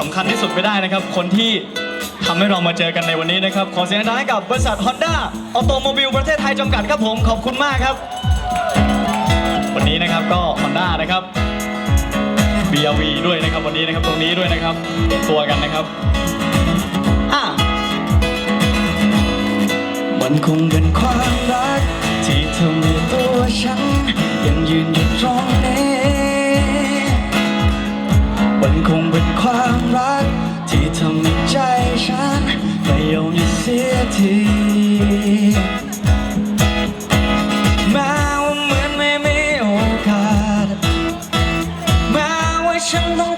สำคัญที่สุดไม่ได้นะครับ คนที่ทำให้เรามาเจอกันในวันนี้นะครับ ขอเสียงดังให้กับบริษัท Honda ออโตโมบิลประเทศไทยจำกัดครับผม ขอบคุณมากครับ วันนี้นะครับก็ Honda นะครับ BRV ด้วยนะครับวันนี้นะครับตรงนี้ด้วยนะครับรวมตัวกันนะครับอะมันคงเป็นความรัก ที่ทำให้ตัวฉัน ยังยืนอยู่ตรงนี้ มันคงเป็นความรัก ที่ทำให้ใจฉันไม่ยอมหยุดเสียทีแม้ว่าเหมือนไม่มีโอกาสแม้ว่าฉันต้อง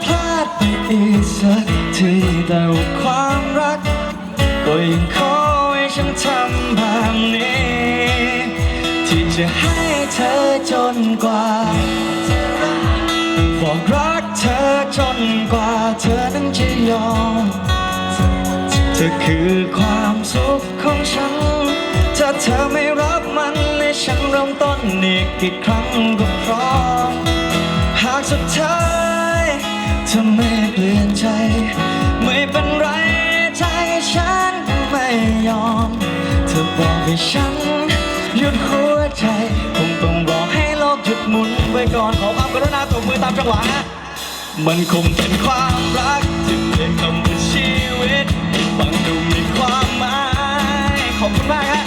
คือความสุขของฉัน ถ้าเธอไม่รับมันให้ฉันเริ่มต้นอีกกี่ครั้งก็พร้อม หากสุดท้ายเธอไม่เปลี่ยนใจ ไม่เป็นไรใจฉันไม่ยอม เธอบอกให้ฉันหยุดหัวใจ คงต้องรอให้โลกหยุดหมุนไว้ก่อนขอความกรุณาตบมือตามจังหวะ มันคงเป็นความรักที่เปลี่ยนคำว่า ชีวิตฟังดูมีความหมาย ขอบคุณมากฮะ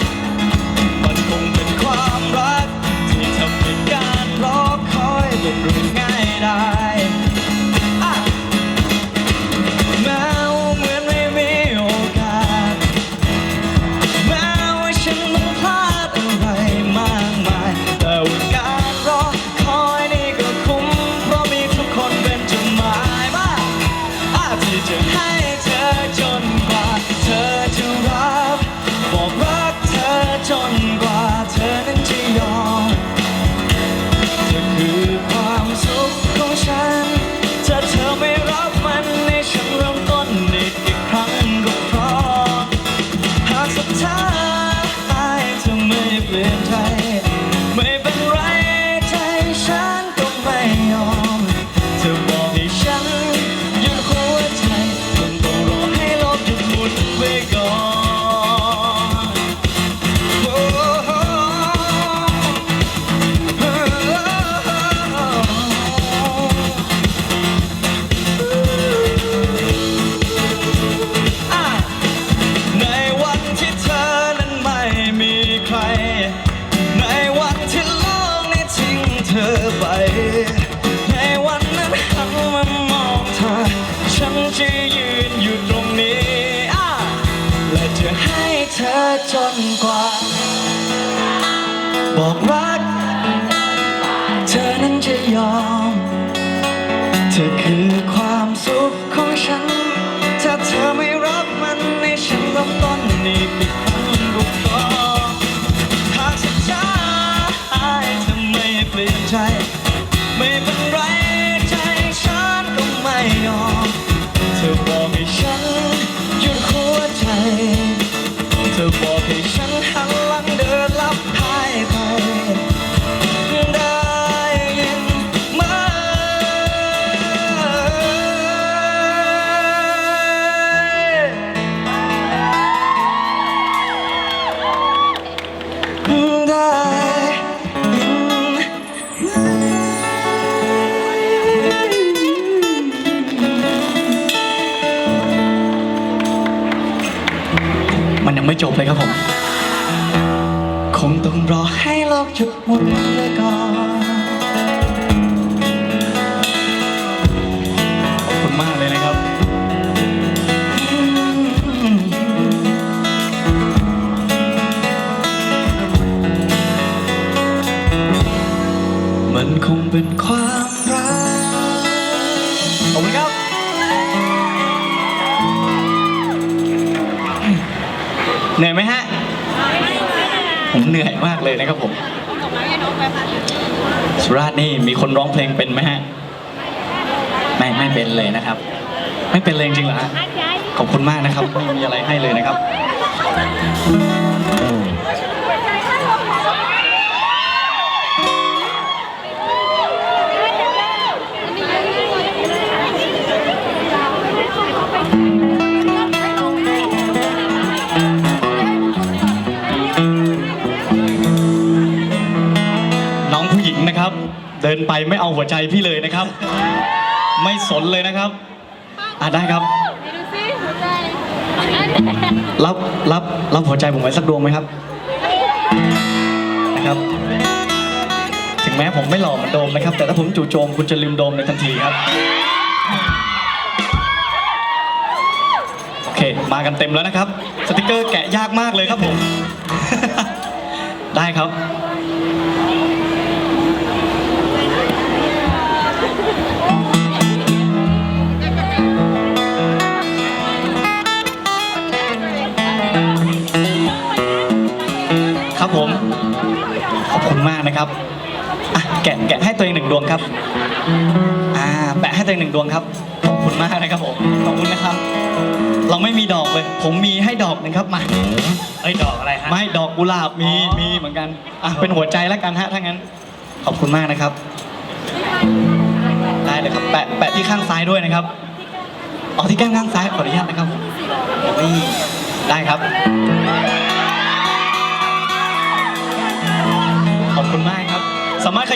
ฉันจะยืนอยู่ตรงนี้ และจะให้เธอจนกว่า บอกรัก เธอนั้นจะยอม เธอคือความสุขของฉัน ถ้าเธอไม่รับมันให้ฉันเริ่มต้นอีกอีกครั้งก็พอหากสุดท้าเธอไม่เปลี่ยนใจ ไม่เป็นไร จบเลยครับผม คงต้องรอให้โลกหยุดหมุนไปก่อน เหนื่อยไหมฮะ ผมเหนื่อยมากเลยนะครับผมสุราษฎร์นี่มีคนร้องเพลงเป็นไหมฮะ ไม่ไม่เป็นเลยนะครับ ไม่เป็นเลยจริงๆเหรอฮะขอบคุณมากนะครับไม่มีอะไรให้เลยนะครับ เดินไปไม่เอาหัวใจพี่เลยนะครับ ไม่สนเลยนะครับ อะได้ครับดูสิหัวใจรับรับรับหัวใจผมไว้สักดวงไหมครับ นะครับ ถึงแม้ผมไม่หล่อเหมือนโดมนะครับ แต่ถ้าผมจู่โจมคุณจะลืมโดมในทันทีครับ โอเค มากันเต็มแล้วนะครับ สติกเกอร์แกะยากมากเลยครับผม ได้ครับ นะครับอะแกะแกะให้ตัวเองหนึ่งดวงครับอ่าแปะให้ตัวเองหนึ่งดวงครับขอบคุณมากนะครับผมขอบคุณนะครับ เราไม่มีดอกเลย ผมมีให้ดอกหนึ่งครับมาเอ้ยดอกอะไรฮะ ไม่ดอกกุหลาบมีอ๋อ มีเหมือนกันอะเป็นหัวใจแล้วกันฮะถ้างั้น ขอบคุณมากนะครับ ได้เลยครับแปะแปะที่ข้างซ้ายด้วยนะครับอ๋อที่แก้มข้างซ้ายขออนุญาตนะครับนี่ได้ครับ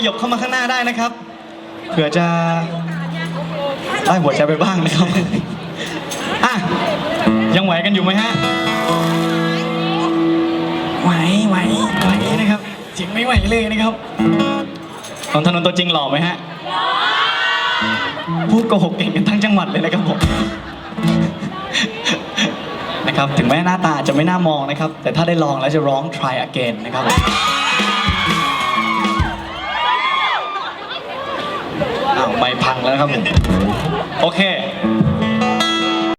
ยับเข้ามาข้างหน้าได้นะครับ เผื่อจะได้หัวใจไปบ้างนะครับอะยังไหวกันอยู่ไหมฮะ ไหวไหวไหวนะครับจริงไม่ไหวเลยนะครับนนทนนท์ตัวจริงหล่อไหมฮะ พูดโกหกเก่งกันทั้งจังหวัดเลยนะครับผม นะครับ ถึงแม้หน้าตาอาจจะไม่น่ามองนะครับ แต่ถ้าได้ลองแล้วจะร้อง try again นะครับผม ไม่พังแล้วนะครับผม โอเค